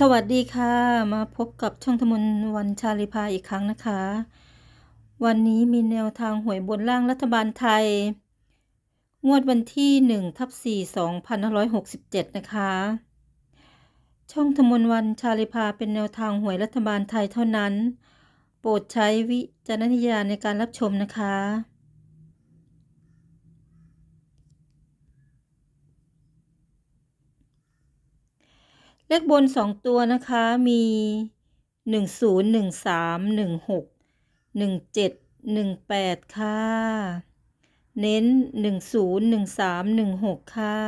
สวัสดีค่ะ มาพบกับช่องธมนวันชาลิพาอีกครั้งนะคะ วันนี้มีแนวทางหวยบนล่างรัฐบาลไทย งวดวันที่ 1 ทับ4 2567 นะคะ ช่องธมนวันชาลิพาเป็นแนวทางหวยรัฐบาลไทยเท่านั้น โปรดใช้วิจารณญาณในการรับชมนะคะ เลขบนสองตัวนะคะมีหนึ่งศูนย์หนึ่งสามหนึ่งหกหนึ่งเจ็ดหนึ่งแปดค่ะ เน้นหนึ่งศูนย์หนึ่งสามหนึ่งหกค่ะ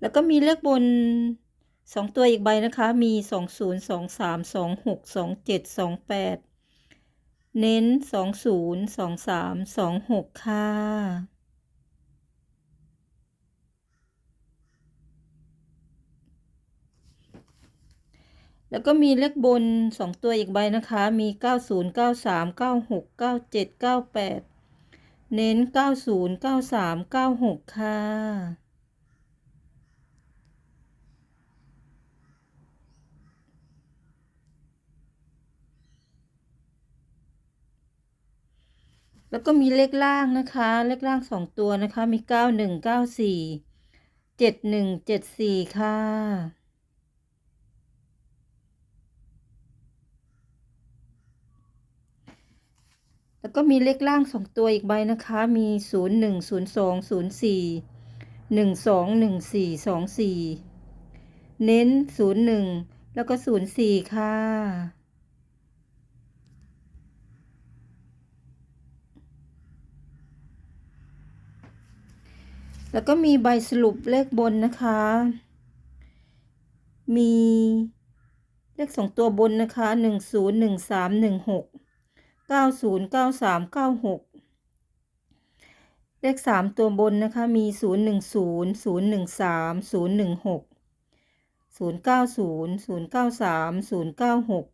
แล้วก็มีเลขบนสองตัวอีกใบนะคะ มีสองศูนย์สองสามสองหกสองเจ็ดสองแปดเน้นสองศูนย์สองสามสองหกค่ะ แล้วก็มีเลขบนสองตัวอีกใบนะคะ มีเก้าศูนย์เก้าสามเก้าหกเก้าเจ็ดเก้าแปดเน้นเก้าศูนย์เก้าสามเก้าหกค่ะ แล้วก็มีเลขล่างนะคะ เลขล่างสองตัวนะคะ มีเก้าหนึ่งเก้าสี่เจ็ดหนึ่งเจ็ดสี่ค่ะ แล้วก็มีเลขล่างสองตัวอีกใบนะคะ มีศูนย์หนึ่งศูนย์สองศูนย์สี่หนึ่งสองหนึ่งสี่สองสี่เน้นศูนย์หนึ่งแล้วก็ศูนย์สี่ค่ะ แล้วก็มีใบสรุปเลขบนนะคะ มีเลขสองตัวบนนะคะหนึ่งศูนย์ หนึ่งสามหนึ่งหกเก้าศูนย์เก้าสามเก้าหกเลขสามตัวบนนะคะ มีศูนย์หนึ่งศูนย์ศูนย์หนึ่งสามศูนย์หนึ่งหกศูนย์เก้าศูนย์ศูนย์เก้าสามศูนย์เก้าหก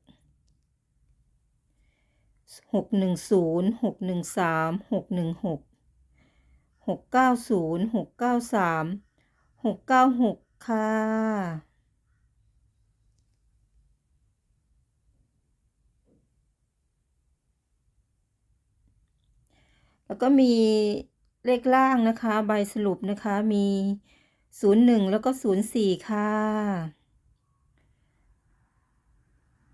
หกหนึ่งศูนย์หกหนึ่งสามหกหนึ่งหกหกเก้าศูนย์หกเก้าสามหกเก้าหกค่ะ แล้วก็มีเลขล่างนะคะ ใบสรุปนะคะมี 01 แล้วก็ 04 ค่ะ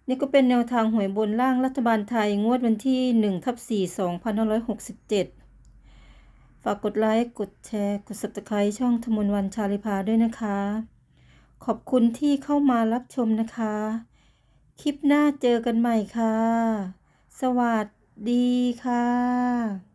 นี่ก็เป็นแนวทางหวยบนล่างรัฐบาลไทยงวดวันที่1ทับ4 2567 ฝากกดไลค์ กดแชร์ กด subscribe ช่องธมนวันชาลิพาด้วยนะคะ ขอบคุณที่เข้ามารับชมนะคะ คลิปหน้าเจอกันใหม่ค่ะ สวัสดีค่ะ